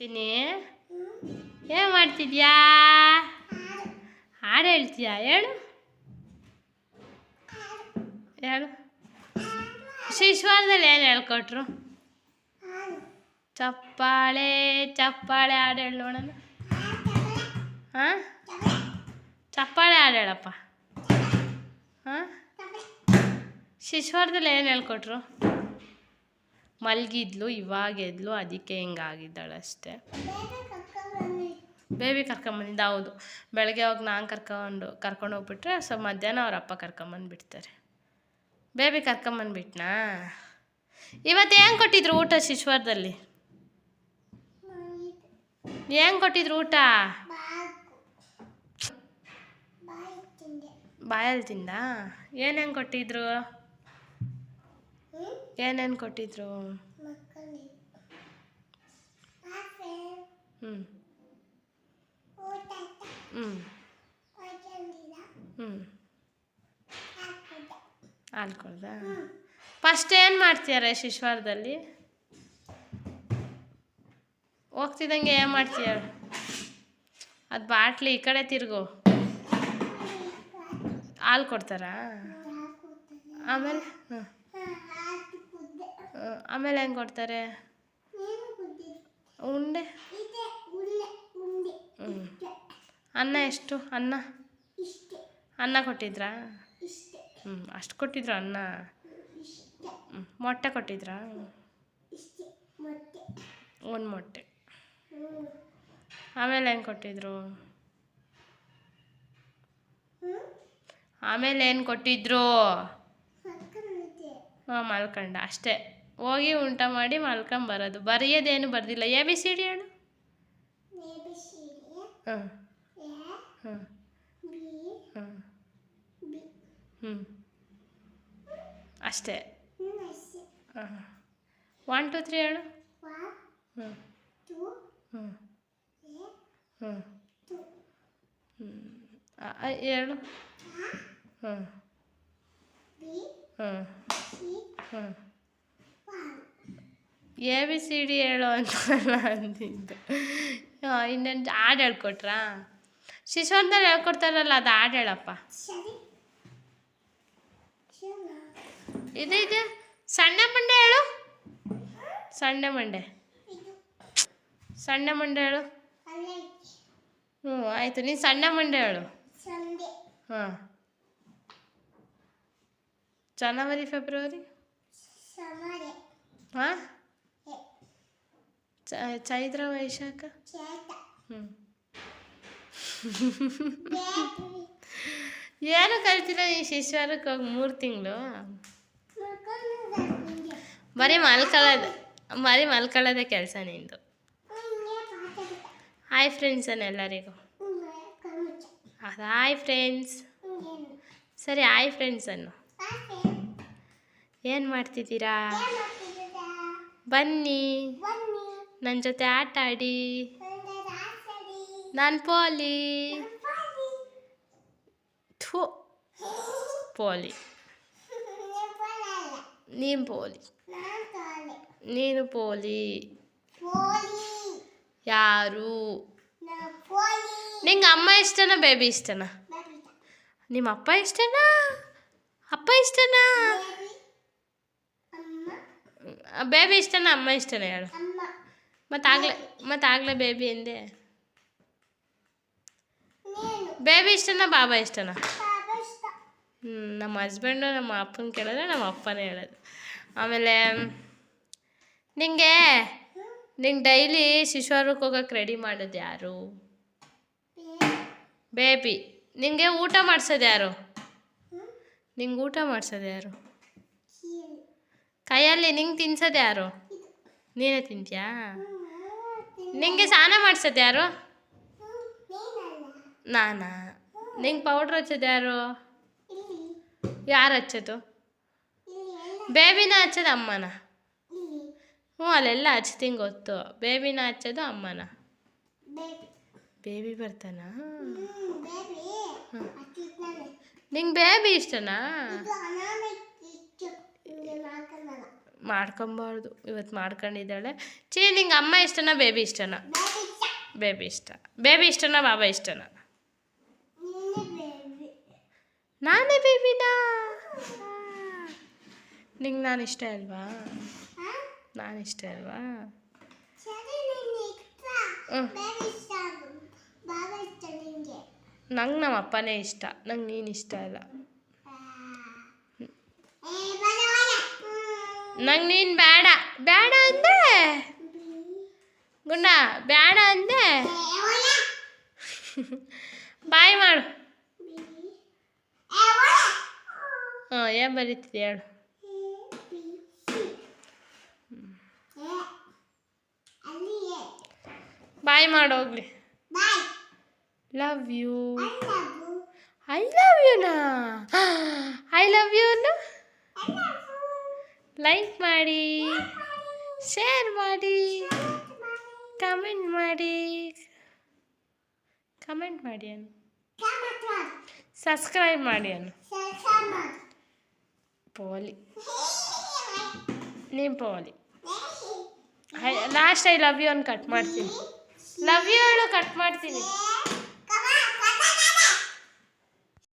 ಚಿನ್ನಿ ಏನು ಮಾಡ್ತಿದ್ಯಾ? ಹಾಡು ಹೇಳ್ತೀಯಾ? ಹೇಳು. ಹೇಳು. ಶಿಶ್ವಾರದಲ್ಲಿ ಏನು ಹೇಳ್ಕೊಟ್ರು? ಚಪ್ಪಾಳೆ ಚಪ್ಪಾಳೆ ಹಾಡು ಹೇಳಿ ನೋಡೋಣ. ಹಾಂ? ಚಪ್ಪಾಳೆ ಹಾಡು ಹೇಳಪ್ಪ. ಹಾಂ? ಶಿಶ್ವಾರದಲ್ಲಿ ಏನು ಹೇಳ್ಕೊಟ್ರು? ಮಲಗಿದ್ಲು ಇವಾಗ ಎದ್ಲು ಅದಕ್ಕೆ ಹಿಂಗಾಗಿದ್ದಾಳೆ ಅಷ್ಟೇ ಬೇಬಿ ಕರ್ಕೊಂಬಂದಿದ್ದ ಹೌದು. ಬೆಳಗ್ಗೆ ಹೋಗಿ ನಾನು ಕರ್ಕೊಂಡು ಕರ್ಕೊಂಡು ಹೋಗ್ಬಿಟ್ರೆ ಸೊ ಮಧ್ಯಾಹ್ನ ಅವ್ರ ಅಪ್ಪ ಕರ್ಕೊಂಬಂದ್ಬಿಡ್ತಾರೆ ಬೇಬಿ ಕರ್ಕೊಂಬಂದ್ಬಿಟ್ನಾ ಇವತ್ತು ಏನು ಕೊಟ್ಟಿದ್ರು ಊಟ ಶಿಶ್ವರದಲ್ಲಿ? ಏನು ಕೊಟ್ಟಿದ್ರು ಊಟ? ಬಾಯಲ್ಲಿ ತಿಂದ? ಏನೇನು ಕೊಟ್ಟಿದ್ರು? ಏನೇನು ಕೊಟ್ಟಿದ್ರು? ಹ್ಞೂ ಹ್ಞೂ ಹ್ಞೂ ಹಾಲು ಕೊಡ್ದಾ? ಫಸ್ಟ್ ಏನು ಮಾಡ್ತೀಯಾರೆ ಶಿಶ್ವಾರದಲ್ಲಿ? ಹೋಗ್ತಿದ್ದಂಗೆ ಏನು ಮಾಡ್ತೀಯ? ಅದು ಬಾಟ್ಲಿ ಈ ಕಡೆ ತಿರ್ಗು. ಹಾಲು ಕೊಡ್ತಾರಾ? ಆಮೇಲೆ? ಹ್ಞೂ ಆಮೇಲೆ ಹೆಂಗೆ ಕೊಡ್ತಾರೆ? ಉಂಡೆ. ಹ್ಞೂ ಅನ್ನ ಎಷ್ಟು? ಅನ್ನ? ಅನ್ನ ಕೊಟ್ಟಿದ್ರಾ? ಹ್ಞೂ ಅಷ್ಟು ಕೊಟ್ಟಿದ್ರು ಅನ್ನ? ಹ್ಞೂ ಮೊಟ್ಟೆ ಕೊಟ್ಟಿದ್ರಾ? ಒಂದು ಮೊಟ್ಟೆ. ಆಮೇಲೆ ಹೆಂಗೆ ಕೊಟ್ಟಿದ್ರು? ಆಮೇಲೆ ಏನು ಕೊಟ್ಟಿದ್ರು? ಹಾಂ, ಮಲ್ಕಂಡ. ಅಷ್ಟೇ. ಹೋಗಿ ಉಂಟ ಮಾಡಿ ಮಲ್ಕೊಂಬರೋದು ಬರೆಯೋದೇನು ಬರ್ದಿಲ್ಲ. ಎ, ಬಿ, ಸಿ, ಡಿ ಹೇಳು. ಹಾಂ. ಹ್ಞೂ ಅಷ್ಟೇ. ಹಾಂ. ಒನ್, ಟು, ತ್ರೀ ಹೇಳು. ಹ್ಞೂ ಹ್ಞೂ ಹ್ಞೂ ಹ್ಞೂ ಹೇಳು. ಹ್ಞೂ ಹ್ಞೂ ಹ್ಞೂ ಎ ಬಿ ಸಿ ಡಿ ಹೇಳು ಅಂತ ಅಂದಿದ್ದು. ಹಾಂ ಇನ್ನೊಂದು ಹಾಡು ಹೇಳ್ಕೊಟ್ರಾ? ಶಿಶುವರ್ಧನ್ ಹೇಳ್ಕೊಡ್ತಾರಲ್ಲ ಅದು ಹಾಡು ಹೇಳಪ್ಪ. ಇದು ಇದು. ಸಣ್ಣ ಮಂಡೆ ಹೇಳು. ಸಣ್ಣ ಮಂಡೆ. ಸಣ್ಣ ಮಂಡೆ ಹೇಳು. ಹ್ಞೂ ಆಯಿತು. ನೀನು ಸಣ್ಣ ಮಂಡೆ ಹೇಳು. ಹಾಂ. ಜನವರಿ ಫೆಬ್ರವರಿ? ಹಾಂ? ಚೈತ್ರ ವೈಶಾಖ? ಹ್ಞೂ ಏನು ಕಲ್ತಿಲ್ಲ ಈ ಶಿಶ್ವಾರಕ್ಕೆ ಹೋಗಿ ಮೂರು ತಿಂಗಳು? ಬರೀ ಮಲ್ಕೊಳ್ಳೋದು. ಬರೀ ಮಲ್ಕೊಳ್ಳೋದೇ ಕೆಲಸ ನಿಂದು. ಹಾಯ್ ಫ್ರೆಂಡ್ಸ್ ಅನ್ನ ಎಲ್ಲರಿಗೂ. ಅದು ಹಾಯ್ ಫ್ರೆಂಡ್ಸ್ ಸರಿ ಹಾಯ್ ಫ್ರೆಂಡ್ಸ್ ಅನ್ನು. ಏನು ಮಾಡ್ತಿದ್ದೀರಾ? ಬನ್ನಿ. ನನ್ನ ಜೊತೆ ಆಟ ಆಡಿ. ನಾನು ಪೋಲಿ. ಥೂ. ಪೋಲಿ. ನೀನು ಪೋಲಿ. ನೀನು ಪೋಲಿ. ಯಾರು? ನಿಂಗೆ ಅಮ್ಮ ಇಷ್ಟನಾ ಬೇಬಿ ಇಷ್ಟನಾ? ನಿಮ್ಮ ಅಪ್ಪ ಇಷ್ಟನಾ? ಅಪ್ಪ ಇಷ್ಟನಾ? ಬೇಬಿ. ಇಷ್ಟನಾ ಅಮ್ಮ ಇಷ್ಟನಾ ಹೇಳು. ಮತ್ತೆ ಆಗಲೇ ಮತ್ತೆ ಆಗ್ಲೇ ಬೇಬಿ ಎಂದೆ ಬೇಬಿ ಇಷ್ಟನಾ? ಬಾಬಾ ಇಷ್ಟನಾ ಹ್ಞೂ ನಮ್ಮ ಹಸ್ಬೆಂಡು ನಮ್ಮ ಅಪ್ಪನ ಕೇಳಿದ್ರೆ ನಮ್ಮ ಅಪ್ಪನೇ ಹೇಳೋದು. ಆಮೇಲೆ ನಿಂಗೆ ನಿಂಗೆ ಡೈಲಿ ಶಿಶುವಾರಕ್ಕೆ ಹೋಗೋಕೆ ರೆಡಿ ಮಾಡೋದು ಯಾರು? ಬೇಬಿ ನಿಂಗೆ ಊಟ ಮಾಡ್ಸೋದು ಯಾರು? ನಿಂಗೆ ಊಟ ಮಾಡ್ಸೋದು ಯಾರು? ಕೈಯಲ್ಲಿ ನಿಂಗೆ ತಿನ್ಸೋದು ಯಾರು? ನೀನೇ ತಿಂತೀಯಾ? ನಿಂಗೆ ಸ್ನಾನ ಮಾಡ್ಸೋದು ಯಾರು? ನಾನಾ? ನಿಂಗೆ ಪೌಡ್ರ್ ಹಚ್ಚೋದು ಯಾರು? ಯಾರು ಹಚ್ಚೋದು? ಬೇಬಿನ ಹಚ್ಚೋದು ಅಮ್ಮನ? ಹ್ಞೂ, ಅಲ್ಲೆಲ್ಲ ಹಚ್ತೀನಿ ಗೊತ್ತು. ಬೇಬಿನ ಹಚ್ಚೋದು ಅಮ್ಮನ? ಬೇಬಿ ಬರ್ತಾನಾ? ನಿಂಗೆ ಬೇಬಿ ಇಷ್ಟನಾ? ಮಾಡ್ಕೊಬಾರ್ದು ಇವತ್ತು ಮಾಡ್ಕೊಂಡಿದ್ದಾಳೆ. ಚೀ ನಿಂಗೆ ಅಮ್ಮ ಇಷ್ಟನಾ ಬೇಬಿ ಇಷ್ಟನಾ? ಬೇಬಿ ಇಷ್ಟ. ಬೇಬಿ ಇಷ್ಟನಾ ಬಾಬಾ ಇಷ್ಟನಾ? ನಾನೇ ಬೇಬಿನಾ? ನಿಂಗೆ ನಾನು ಇಷ್ಟ ಅಲ್ವಾ ನಾನು ಇಷ್ಟ ಅಲ್ವಾ ನಂಗೆ ನಮ್ಮ ಅಪ್ಪನೇ ಇಷ್ಟ. ನಂಗೆ ನೀನು ಇಷ್ಟ ಅಲ್ಲ ನಂಗೆ ನೀನು ಬೇಡ. ಬೇಡ ಅಂದೆ ಗುಂಡ ಬೇಡ ಅಂದೆ ಬಾಯ್ ಮಾಡು. ಹಾಂ ಏನು ಬರೀತಿದೆ ಹೇಳು. ಬಾಯ್ ಮಾಡು ಹೋಗ್ಲಿ. ಲವ್ ಯು ಐ ಲವ್ ಯುನಾ ಐ ಲವ್ ಯು ಲೈಕ್ ಮಾಡಿ ಶೇರ್ ಮಾಡಿ ಕಮೆಂಟ್ ಮಾಡಿ. ಕಮೆಂಟ್ ಮಾಡಿ ಅನ್ನು ಸಬ್ಸ್ಕ್ರೈಬ್ ಮಾಡಿ ಅನ್ನು ಪೋಲಿ ನಿಮ್ಮ ಪೋಲಿ ಲಾಸ್ಟ್ ಐ ಲವ್ ಯು ಅನ್ನು ಕಟ್ ಮಾಡ್ತೀನಿ. ಲವ್ ಯು ಹೇಳು ಕಟ್ ಮಾಡ್ತೀನಿ.